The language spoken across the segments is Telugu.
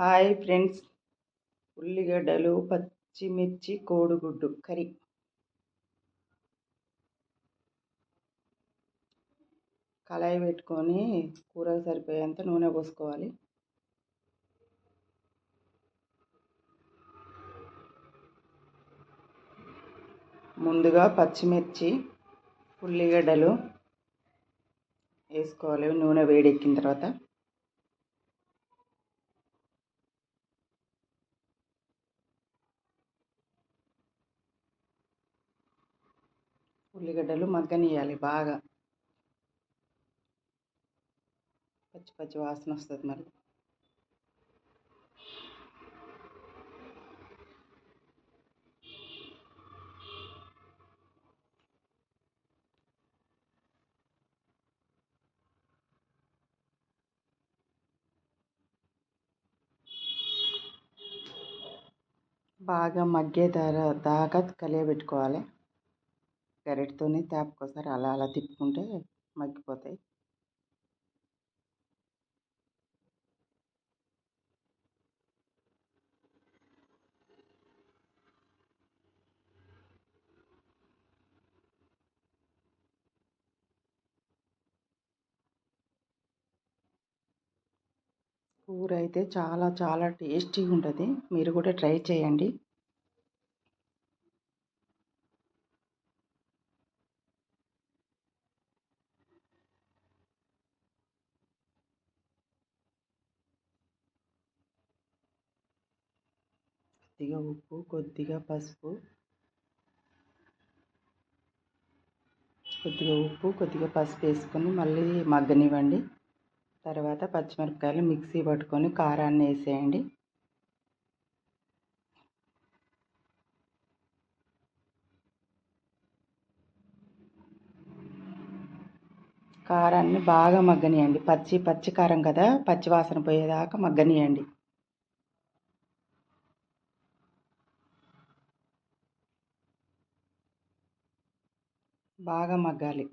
Hi friends. ఉల్లిగడ్డలు పచ్చిమిర్చి కోడిగుడ్డు కర్రీ. కళాయి పెట్టుకొని కూరకు సరిపోయేంత నూనె పోసుకోవాలి. ముందుగా పచ్చిమిర్చి ఉల్లిగడ్డలు వేసుకోవాలి. నూనె వేడెక్కిన తర్వాత ఉల్లిగడ్డలు మగ్గనియాలి బాగా. పచ్చి పచ్చి వాసన వస్తుంది మరి. బాగా మగ్గే దాకా కలియబెట్టుకోవాలి. గరిటతోని తేపకోసారి అలా అలా తిప్పుకుంటే మగ్గిపోతాయి. కూర అయితే చాలా చాలా టేస్టీగా ఉంటుంది మీరు కూడా ట్రై చేయండి. కొద్దిగా ఉప్పు కొద్దిగా పసుపు. కొద్దిగా ఉప్పు కొద్దిగా పసుపు వేసుకొని మళ్ళీ మగ్గనివ్వండి. తర్వాత పచ్చిమిరపకాయలు మిక్సీ పట్టుకొని కారాన్ని వేసేయండి. కారాన్ని బాగా మగ్గనియండి. పచ్చి పచ్చి కారం కదా? పచ్చి వాసన పోయేదాకా మగ్గనియండి. బాగా మగ్గాలి.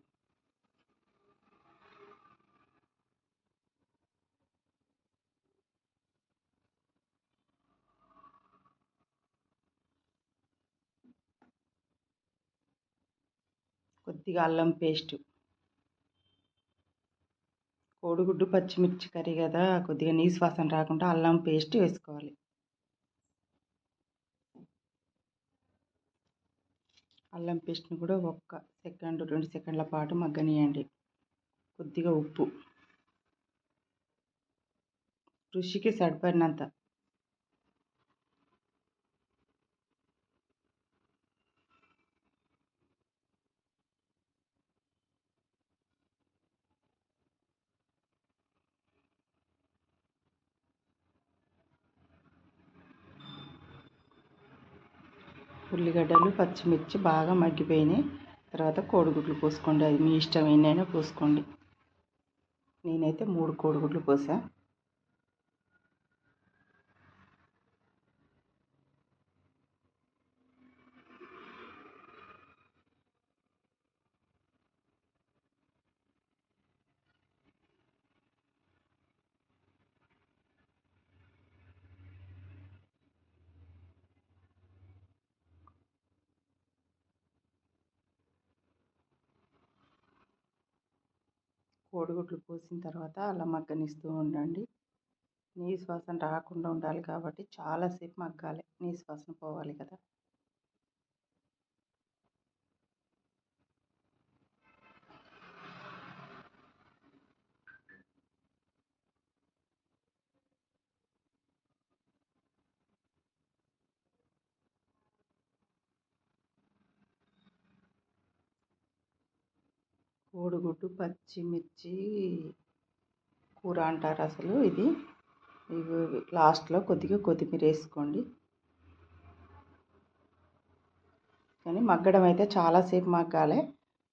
కొద్దిగా అల్లం పేస్ట్. కోడిగుడ్డు పచ్చిమిర్చి కర్రీ కదా కొద్దిగా నీసు వాసన రాకుండా అల్లం పేస్ట్ వేసుకోవాలి. అల్లం పేస్ట్ని కూడా ఒక్క సెకండ్ రెండు సెకండ్ల పాటు మగ్గనియండి కొద్దిగా ఉప్పు. రుచికి సరిపడినంత. ఉల్లిగడ్డలు పచ్చిమిర్చి బాగా మగ్గిపోయినాయి. తర్వాత కోడిగుడ్లు పోసుకోండి అది మీ ఇష్టం ఎన్నైనా పోసుకోండి నేనైతే మూడు కోడిగుడ్లు పోసా కోడిగుడ్లు పోసిన తర్వాత అలా మగ్గనిస్తూ ఉండండి. నీసు వాసన రాకుండా ఉండాలి కాబట్టి చాలాసేపు మగ్గాలి. నీసు వాసన పోవాలి కదా. కోడిగుడ్డు పచ్చిమిర్చి కూర అంటారు అసలు ఇది. ఇవి లాస్ట్లో కొద్దిగా కొత్తిమీర వేసుకోండి. కానీ మగ్గడం అయితే చాలాసేపు మగ్గాలి.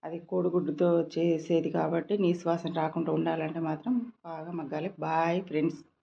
అది కోడిగుడ్డుతో చేసేది కాబట్టి నీసు వాసన రాకుండా ఉండాలంటే మాత్రం బాగా మగ్గాలి. Boy friends.